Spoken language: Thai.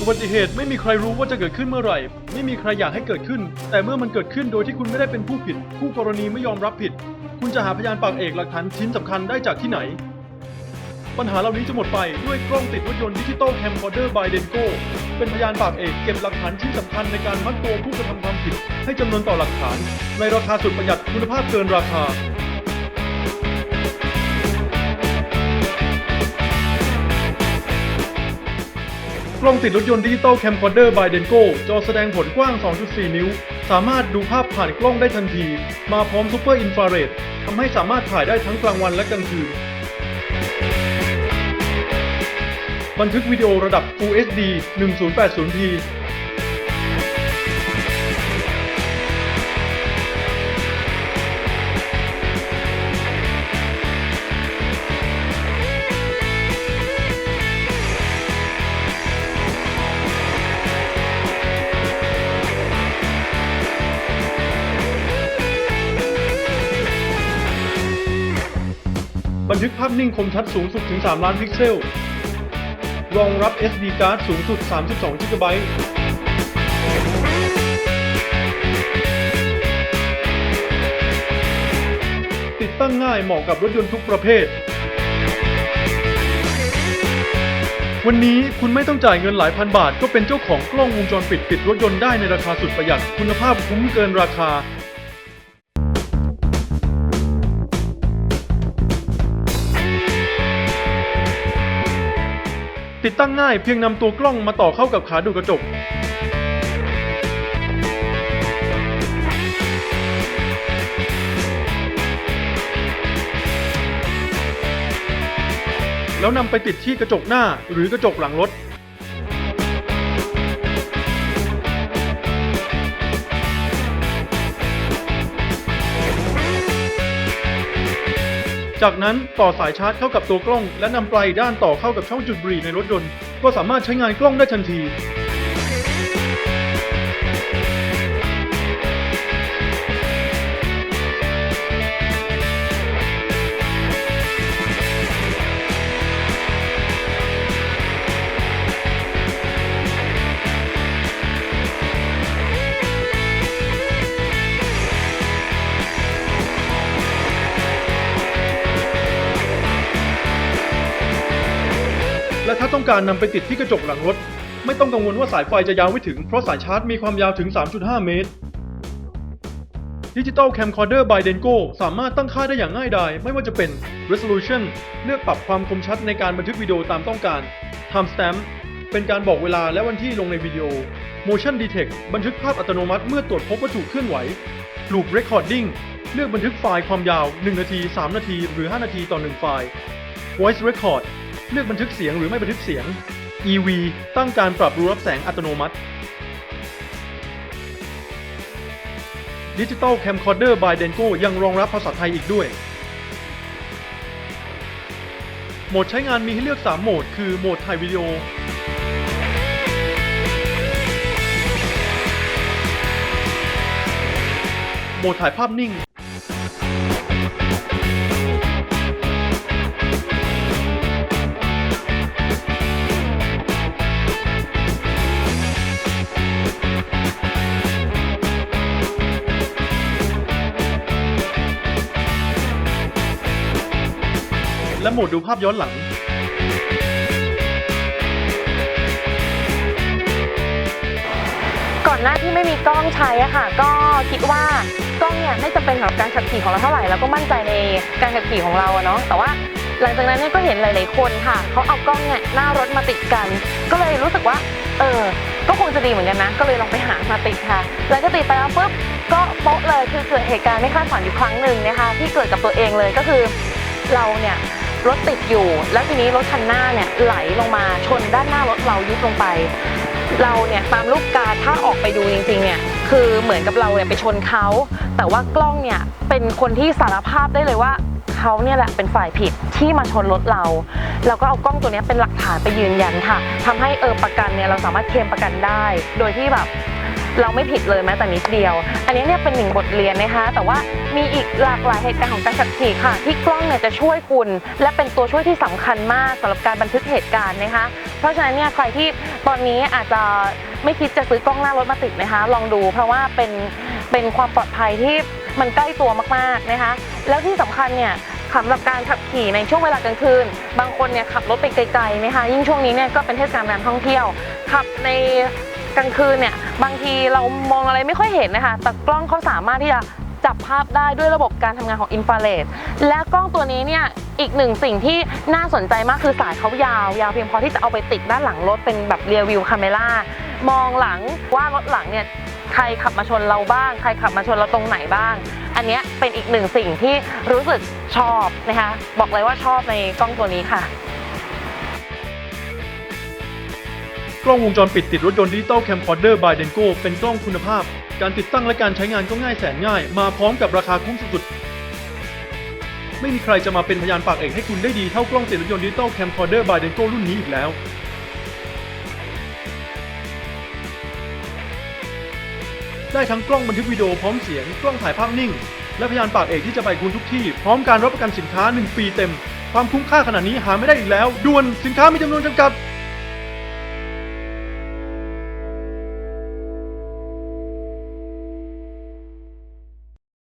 อุบัติเหตุไม่มีใครรู้ว่าจะเกิดขึ้นเมื่อไหร่ ไม่มีใครอยากให้เกิดขึ้น แต่เมื่อมันเกิดขึ้นโดยที่คุณไม่ได้เป็นผู้ผิด คู่กรณีไม่ยอมรับผิด คุณจะหาพยานปากเอกหลักฐานชิ้นสำคัญได้จากที่ไหน ปัญหาเหล่านี้จะหมดไปด้วยกล้องติดรถยนต์ดิจิตอลแคมคอร์เดอร์บายเดนโกเป็นพยานปากเอกเก็บหลักฐานชิ้นสำคัญในการมัดตัวผู้กระทำความผิด ให้จำนวนต่อหลักฐาน ในราคาสุดประหยัดคุณภาพเกินราคา กล้องติดรถยนต์ดิจิตอลแคมคอร์เดอร์บายเดนโกจอแสดงผลกว้าง 2.4 นิ้ว สามารถดูภาพผ่านกล้องได้ทันที มาพร้อมซูเปอร์อินฟราเรดทำให้สามารถถ่ายได้ทั้งกลางวันและกลางคืน บันทึกวิดีโอระดับ Full HD 1080p ทึกภาพนิ่งคมชัดสูงสุดถึง 3 ล้านพิกเซล รองรับ SD card สูงสุด 32 GB ติดตั้งง่ายเหมาะกับรถยนต์ทุกประเภท วันนี้คุณไม่ต้องจ่ายเงินหลายพันบาท ก็เป็นเจ้าของกล้องวงจรปิดติดรถยนต์ได้ในราคาสุดประหยัด คุณภาพคุ้มเกินราคา ติดตั้งง่ายเพียงนำตัวกล้องมาต่อเข้ากับขาดูกระจก แล้วนำไปติดที่กระจกหน้าหรือกระจกหลังรถ จากนั้นต่อสายชาร์จเข้ากับตัวกล้อง และนำปลายด้านต่อเข้ากับช่องจุดบุหรี่ในรถยนต์ ก็สามารถใช้งานกล้องได้ทันที ต้องการนำไปติดที่กระจกหลังรถ ไม่ต้องกังวลว่าสายไฟจะยาวไม่ถึง เพราะสายชาร์จมีความยาวถึง 3.5 เมตร Digital Camcorder by Denko สามารถตั้งค่าได้อย่างง่ายดายไม่ว่าจะเป็น Resolution เลือกปรับความคมชัดในการบันทึกวิดีโอตามต้องการ Timestamp เป็นการบอกเวลาและวันที่ลงในวิดีโอ Motion Detect บันทึกภาพอัตโนมัติเมื่อตรวจพบวัตถุเคลื่อนไหว Loop Recording เลือกบันทึกไฟล์ความยาว 1 นาที 3 นาที หรือ 5 นาทีต่อ 1 ไฟล์ Voice Record เลือกบันทึกเสียงหรือไม่บันทึกเสียง EV ตั้งการปรับรูรับแสงอัตโนมัติ Digital Camcorder by Denko ยังรองรับภาษาไทยอีกด้วย โหมดใช้งานมีให้เลือก 3 โหมด คือโหมดถ่ายวิดีโอ โหมดถ่ายภาพนิ่ง และโหมดดูภาพย้อนหลัง ก่อนหน้าที่ไม่มีกล้องใช้อะค่ะ ก็คิดว่ากล้องเนี่ยไม่จำเป็นสำหรับการขับขี่ของเราเท่าไหร่แล้วก็มั่นใจในการขับขี่ของเราอะเนาะแต่ว่าหลังจากนั้นเนี่ยก็เห็นหลาย ๆ คนค่ะเขาเอากล้องเนี่ยหน้ารถมาติดกัน ก็เลยรู้สึกว่า เออ ก็คงจะดีเหมือนกันนะ ก็เลยลองไปหามาติดค่ะ แล้วก็ติดไปแล้วปุ๊บก็โป๊ะเลยคือเกิดเหตุการณ์ไม่คาดฝันอยู่ครั้งหนึ่งนะคะที่เกิดกับตัวเองเลยก็คือเราเนี่ย รถติดอยู่ แล้วทีนี้รถคันหน้าเนี่ยไหลลงมาชนด้านหน้ารถเรายุบลงไป เราเนี่ยตามลูกกาถ้าออกไปดูจริงๆเนี่ยคือเหมือนกับเราเนี่ยไปชนเขา แต่ว่ากล้องเนี่ยเป็นคนที่สารภาพได้เลยว่าเขาเนี่ยแหละเป็นฝ่ายผิดที่มาชนรถเราเราก็เอากล้องตัวนี้เป็นหลักฐานไปยืนยันค่ะทำให้เออประกันเนี่ยเราสามารถเคลมประกันได้ โดยที่แบบ เราไม่ผิดเลยแม้แต่นิดเดียว อันนี้เนี่ยเป็นหนึ่งบทเรียนนะคะ แต่ว่ามีอีกหลากหลายเหตุการณ์ของการขับขี่ค่ะ ที่กล้องเนี่ยจะช่วยคุณ และเป็นตัวช่วยที่สำคัญมากสำหรับการบันทึกเหตุการณ์นะคะ เพราะฉะนั้นเนี่ยใครที่ตอนนี้อาจจะไม่คิดจะซื้อกล้องหน้ารถมาติดนะคะ ลองดูเพราะว่าเป็นเป็นความปลอดภัยที่มันใกล้ตัวมากๆนะคะ แล้วที่สำคัญเนี่ยสำหรับการขับขี่ในช่วงเวลากลางคืน บางคนเนี่ยขับรถไปไกลๆนะคะ ยิ่งช่วงนี้เนี่ยก็เป็นเทศกาลการท่องเที่ยว ขับใน กลางคืนเนี่ยบางทีเรามองอะไรไม่ค่อยเห็นนะคะ แต่กล้องเขาสามารถที่จะจับภาพได้ด้วยระบบการทำงานของอินฟราเรดและกล้องตัวนี้เนี่ยอีกหนึ่งสิ่งที่น่าสนใจมากคือสายเขายาว ยาวเพียงพอที่จะเอาไปติดด้านหลังรถเป็นแบบเรียวิวคาเมล่ามองหลังว่ารถหลังเนี่ยใครขับมาชนเราบ้าง ใครขับมาชนเราตรงไหนบ้าง อันนี้เป็นอีกหนึ่งสิ่งที่รู้สึกชอบนะคะบอกเลยว่าชอบในกล้องตัวนี้ค่ะ กล้องวงจรปิดติดรถยนต์ดิจิตอลแคมคอร์เดอร์บายเดนโกเป็นกล้องคุณภาพ การติดตั้งและการใช้งานก็ง่ายแสนง่าย มาพร้อมกับราคาคุ้มสุดๆ ไม่มีใครจะมาเป็นพยานปากเอกให้คุณได้ดีเท่ากล้องติดรถยนต์ดิจิตอลแคมคอร์เดอร์บายเดนโกรุ่นนี้อีกแล้วได้ทั้งกล้องบันทึกวิดีโอพร้อมเสียง กล้องถ่ายภาพนิ่ง และพยานปากเอกที่จะไปคุณทุกที่ พร้อมการรับประกันสินค้า 1 ปีเต็ม ความคุ้มค่าขนาดนี้หาไม่ได้อีกแล้ว ด่วนสินค้ามีจำนวนจำกัด